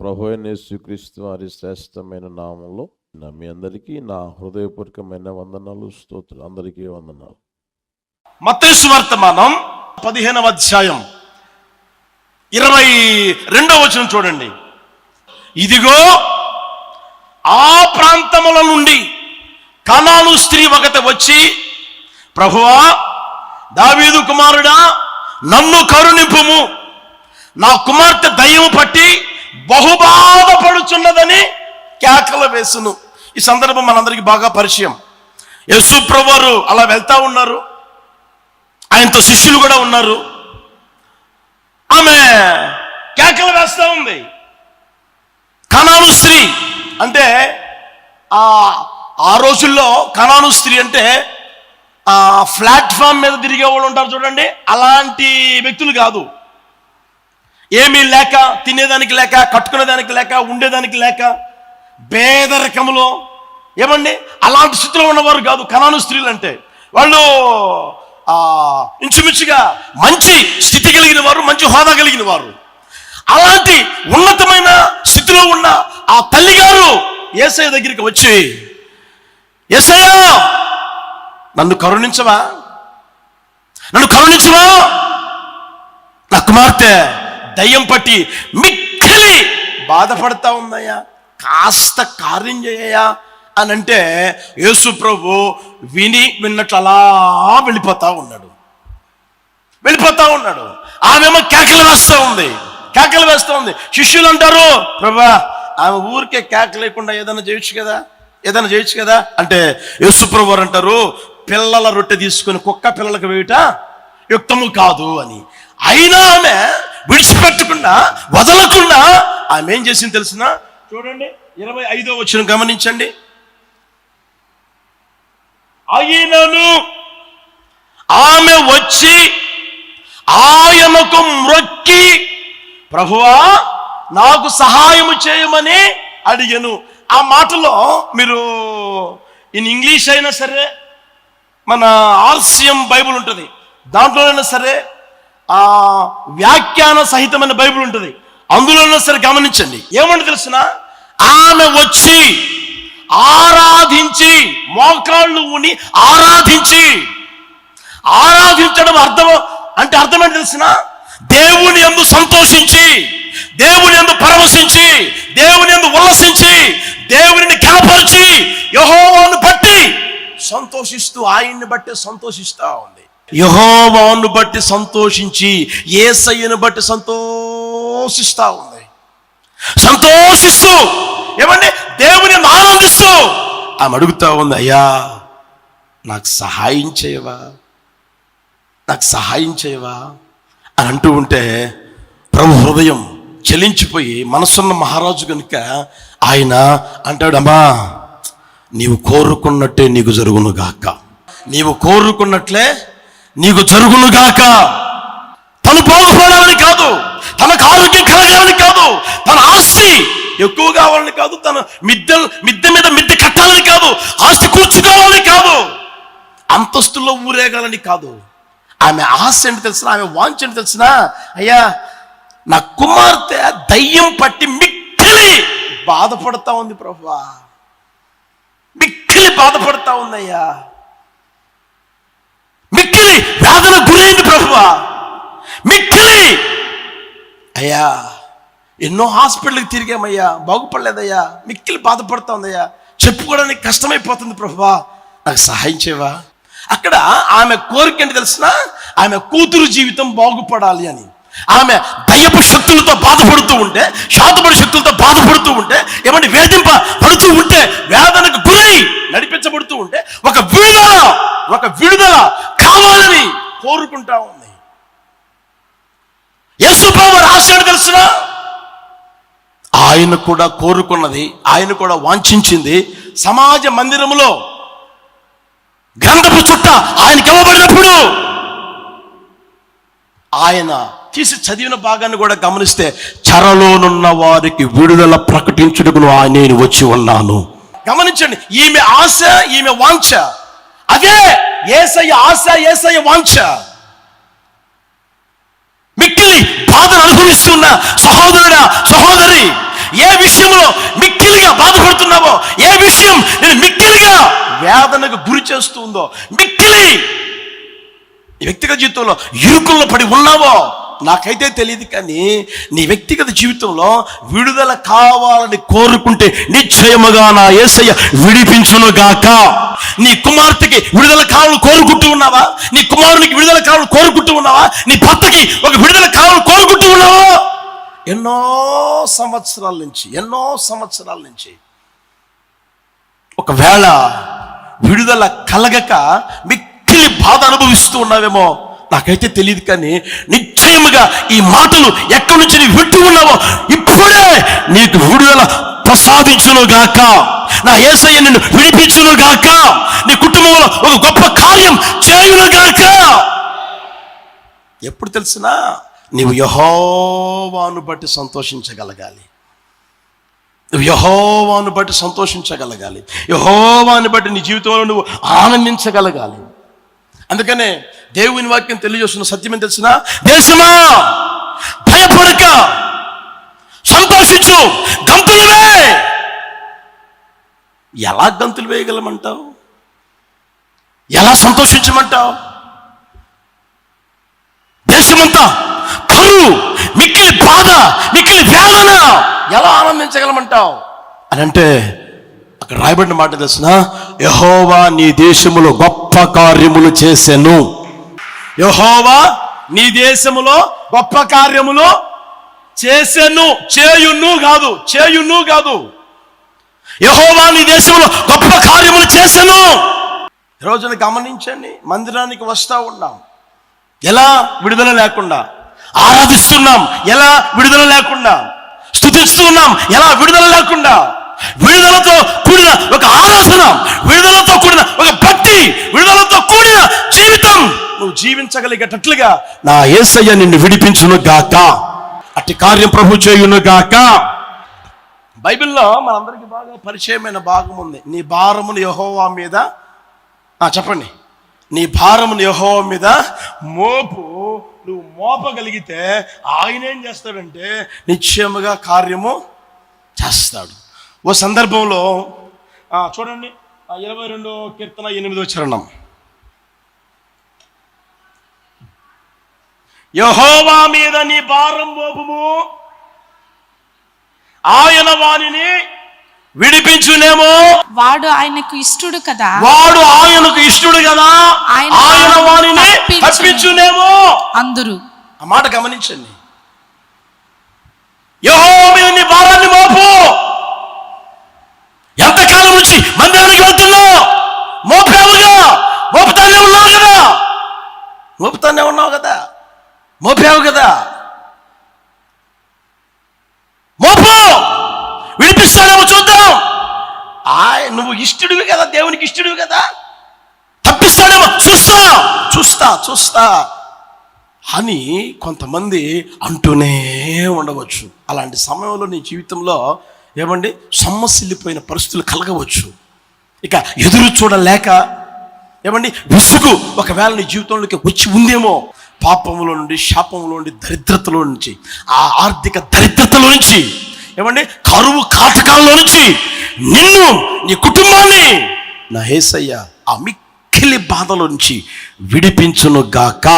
ప్రభు అయిన యేసుక్రీస్తు వారి శ్రేష్టమైన నామంలో నా మీ అందరికీ నా హృదయపూర్వకమైన వందనాలు స్తోత్రులు. అందరికీ వందనాలు. మతేసు వర్తమానం పదిహేనవ అధ్యాయం. ఇరవై రెండవ వచనం చూడండి. ఇదిగో ఆ ప్రాంతముల నుండి కణాలు స్త్రీ ఒకటి వచ్చి ప్రభువా దావీదు కుమారుడా నన్ను కరుణింపుము. నా కుమార్తె దయ్యము పట్టి బహుబాధపడుచున్నదని కేకలు వేసును. ఈ సందర్భం మనందరికీ బాగా పరిచయం. యశు ప్రభువారు అలా వెళ్తా ఉన్నారు. ఆయనతో శిష్యులు కూడా ఉన్నారు. ఆమె కేకలు వేస్తూ ఉంది. కణాను స్త్రీ అంటే ఆ ఆ రోజుల్లో కణాను స్త్రీ అంటే ఆ ప్లాట్ఫామ్ మీద తిరిగే వాళ్ళు ఉంటారు చూడండి. అలాంటి వ్యక్తులు కాదు. ఏమీ లేక తినేదానికి లేక కట్టుకునేదానికి లేక ఉండేదానికి లేక పేదరికంలో ఏమండి? అలాంటి స్థితిలో ఉన్నవారు కాదు కణాను స్త్రీలు అంటే వాళ్ళు ఇంచుమించుగా మంచి స్థితి కలిగిన వారు మంచి హోదా కలిగిన వారు. అలాంటి ఉన్నతమైన స్థితిలో ఉన్న ఆ తల్లిగారు ఏసయ్య దగ్గరికి వచ్చి ఏసయ్య నన్ను కరుణించవా? నన్ను కరుణించవా? నా కుమార్తె దయ్యం పట్టి మిక్కిలి బాధపడతా ఉందయ్యా. కాస్త కార్యం చేయయా అని అంటే యేసు ప్రభు విని విన్నట్లు అలా వెళ్ళిపోతా ఉన్నాడు. వెళ్ళిపోతా ఉన్నాడు. ఆమెమో కేకలు వేస్తూ ఉంది. కేకలు వేస్తూ ఉంది. శిష్యులు అంటారు ప్రభా ఆమె ఊరికే కేక లేకుండా ఏదైనా చేయొచ్చు కదా? ఏదైనా చేయొచ్చు కదా? అంటే యేసుప్రభు అంటారు పిల్లల రొట్టె తీసుకుని కుక్క పిల్లలకు వేయుట యుక్తము కాదు అని. అయినా ఆమె విడిచిపెట్టకుండా వదలకుండా ఆమె ఏం చేసింది తెలిసిన? చూడండి ఇరవై ఐదో వచ్చిన గమనించండి. అయినను ఆమె వచ్చి ఆయనకు మ్రొక్కి ప్రభువా నాకు సహాయము చేయమని అడిగను. ఆ మాటలో మీరు ఇన్ ఇంగ్లీష్ అయినా సరే మన ఆర్సిఎం బైబుల్ ఉంటుంది. దాంట్లోనైనా సరే ఆ వ్యాఖ్యాన సహితమైన బైబిల్ ఉంటుంది. అందులోనూ సరే గమనించండి. ఏమంటే తెలిసిన? ఆమె వచ్చి ఆరాధించి మోకాళ్ళు ఉని ఆరాధించి ఆరాధించడం అర్థం అంటే అర్థమేంటి తెలిసిన? దేవుని ఎందు సంతోషించి దేవుని ఎందు పరవశించి దేవుని ఎందు ఉల్లసించి దేవుని కనపరిచి యహోవాను బట్టి సంతోషిస్తూ ఆయన్ని బట్టి సంతోషిస్తూ ఉంది. యహోవాను బట్టి సంతోషించి ఏసయ్యను బట్టి సంతోషిస్తా ఉంది. సంతోషిస్తూ ఏమండి? దేవుని ఆనందిస్తూ ఆమె అడుగుతా ఉంది అయ్యా నాకు సహాయం చేయవా? నాకు సహాయం చేయవా? అని అంటూ ఉంటే ప్రభు హృదయం చెలించిపోయి మనసున్న మహారాజు కనుక ఆయన అంటాడమ్మా నీవు కోరుకున్నట్టే నీకు జరుగును గాక. నీవు కోరుకున్నట్లే నీకు జరుగునుగాక తను బాగుపడాలని కాదు. తనకు ఆరోగ్యం కలగాలని కాదు. తన ఆస్తి ఎక్కువ కావాలని కాదు. తన మిద్దె మిద్దె మీద మిద్దె కట్టాలని కాదు. ఆస్తి కూర్చుకోవాలని కాదు. అంతస్తుల్లో ఊరేగాలని కాదు. ఆమె ఆశ ఏంటి తెలిసిన ఆమె వాంఛ ఏంటి తెలిసిన అయ్యా నా కుమార్తె దయ్యం పట్టి మిక్కిలి బాధపడతా ఉంది ప్రభువా మిక్కిలి బాధపడతా ఉందయ్యా మిక్కిలి వేదన గురైంది ప్రభువా మిక్కిలి అయ్యా ఎన్నో హాస్పిటల్కి తిరిగామయ్యా. బాగుపడలేదయ్యా. మిక్కిలి బాధపడతా చెప్పుకోవడానికి కష్టమైపోతుంది ప్రభువా నాకు సహాయం చేయవా? అక్కడ ఆమె కోరిక ఏంటి తెలిసిన ఆమె కూతురు జీవితం బాగుపడాలి అని. ఆమె దయ్యపు శక్తులతో బాధపడుతూ ఉంటే శాతపడి శక్తులతో బాధపడుతూ ఉంటే ఏమంటే వేధింప పడుతూ ఉంటే వేదనకు గురై నడిపించబడుతూ ఉంటే ఒక విడుదల ఒక విడుదల కావాలని కోరుకుంటా ఉంది యేసు ప్రభు రాశాడు ఆయన కూడా కోరుకున్నది ఆయన కూడా వాంఛించింది సమాజ మందిరములో. గ్రంథపు చుట్ట ఆయనకి ఇవ్వబడినప్పుడు ఆయన తీసి చదివిన భాగాన్ని కూడా గమనిస్తే చెరలోనున్న వారికి విడుదల ప్రకటించుటకు నేను వచ్చి ఉన్నాను. గమనించండి ఈమె ఆశ ఈమె వాంఛ. అదే ఏసయ్య ఆశ ఏసయ్య వాంఛ మిక్కిలి బాధను అనుభవిస్తున్న సహోదరుడా సహోదరి ఏ విషయంలో మిక్కిలిగా బాధపడుతున్నావో ఏ విషయం నేను మిక్కిలిగా వేదనకు గురి చేస్తుందో మిక్కిలి వ్యక్తిగత జీవితంలో ఇరుకుల్లో పడి ఉన్నావో నాకైతే తెలియదు కానీ నీ వ్యక్తిగత జీవితంలో విడుదల కావాలని కోరుకుంటే నిశ్చయముగా నా యేసయ్య విడిపించును గాక నీ కుమార్తెకి విడుదల కావాలని కోరుకుంటూ ఉన్నావా? నీ కుమారునికి విడుదల కావాలని కోరుకుంటూ ఉన్నావా? నీ భర్తకి ఒక విడుదల కావాలని కోరుకుంటూ ఉన్నావా? ఎన్నో సంవత్సరాల నుంచి ఎన్నో సంవత్సరాల నుంచి ఒకవేళ విడుదల కలగక మిక్కిలి బాధ అనుభవిస్తూ ఉన్నావేమో నాకైతే తెలియదు కానీ నిశ్చయముగా ఈ మాటలు ఎక్కడి నుంచి నీవు వింటూ ఉన్నావో ఇప్పుడే నీకు విడుదల ప్రసాదించునుగాక. గాక నా ఏసయ్య నిన్ను విడిపించును గాక. నీ కుటుంబంలో ఒక గొప్ప కార్యం చేయును గాక. ఎప్పుడు తెలిసినా నీవు యహోవాను బట్టి సంతోషించగలగాలి. నువ్వు యహోవాను బట్టి సంతోషించగలగాలి. యహోవాను బట్టి నీ జీవితంలో నువ్వు ఆనందించగలగాలి. అందుకనే దేవుని వాక్యం తెలియజేస్తున్న సత్యం తెలిసిన దేశమా భయపడక సంతోషించు గంతులు ఎలా గంతులు వేయగలమంటావు? ఎలా సంతోషించమంటావు? దేశమంతా కరువు మిక్కిలి బాధ మిక్కిలి వేదన ఎలా ఆనందించగలమంటావు? అని అంటే అక్కడ రాయబడిన మాట తెలిసిన? యహోవా నీ దేశములో గొప్ప కార్యములు చేసాను. యహోవా నీ దేశములో గొప్ప కార్యములు చేసాను. చేయును కాదు చేయును కాదు. యహోవా నీ దేశంలో గొప్ప కార్యములు చేశాను. రోజున గమనించండి మందిరానికి వస్తా ఉన్నాం. ఎలా విడుదల లేకుండా? ఆరాధిస్తున్నాం ఎలా విడుదల లేకుండా? స్థుతిస్తున్నాం ఎలా విడుదల లేకుండా? విడుదలతో కూడిన ఒక ఆరాధన విడుదలతో కూడిన ఒక భక్తి విడుదలతో కూడిన జీవితం. నువ్వు జీవించగలిగేటట్లుగా నా యేసయ్య నిన్ను విడిపించును గాక. అట్టి కార్యం ప్రభు చేయును గాక. బైబిల్లో మనందరికీ బాగా పరిచయమైన భాగం ఉంది. నీ భారమును యహోవా మీద చెప్పండి. నీ భారమును యహోవ మీద మోపు నువ్వు మోపగలిగితే ఆయన ఏం చేస్తాడంటే నిశ్చయముగా కార్యము చేస్తాడు. ఓ సందర్భంలో చూడండి ఇరవై రెండో కీర్తన ఎనిమిదో చరణం. యహోవా మీద నీ భారం మోపము. ఆయన వానిని విడిపించునేమో. వాడు ఆయనకు ఇష్టడు కదా. వాడు ఆయనకు ఇష్టడు కదా. ఆయన ఆయన వారిని తప్పించును. తప్పించునేమో అందరు. ఆ మాట గమనించండి. యెహోవా మీద నీ భారాన్ని మోపు. ఎంతకాలం నుంచి మందిరానికి వెళ్తున్నావు? మోపావుగా మోపుతానే ఉన్నావు కదా. మోపుతానే ఉన్నావు కదా. మోపావు కదా. నువ్వు ఇష్టడివి కదా దేవునికి ఇష్టడివి కదా? తప్పిస్తాడేమో. చూస్తా. చూస్తా చూస్తా. అని కొంతమంది అంటూనే ఉండవచ్చు. అలాంటి సమయంలో నీ జీవితంలో ఏమండి సొమ్మసిల్లిపోయిన పరిస్థితులు కలగవచ్చు. ఇక ఎదురు చూడలేక ఏమండి విసుగు ఒకవేళ నీ జీవితంలోకి వచ్చి ఉందేమో పాపములో నుండి శాపములో నుండి దరిద్రతలో నుంచి ఆ ఆర్థిక దరిద్రతలో నుంచి ఏమండి కరువు కాటకాల్లో నుంచి నిన్ను నీ కుటుంబాన్ని నా హేసయ్య ఆ మిక్కిలి బాధలో నుంచి విడిపించును గాక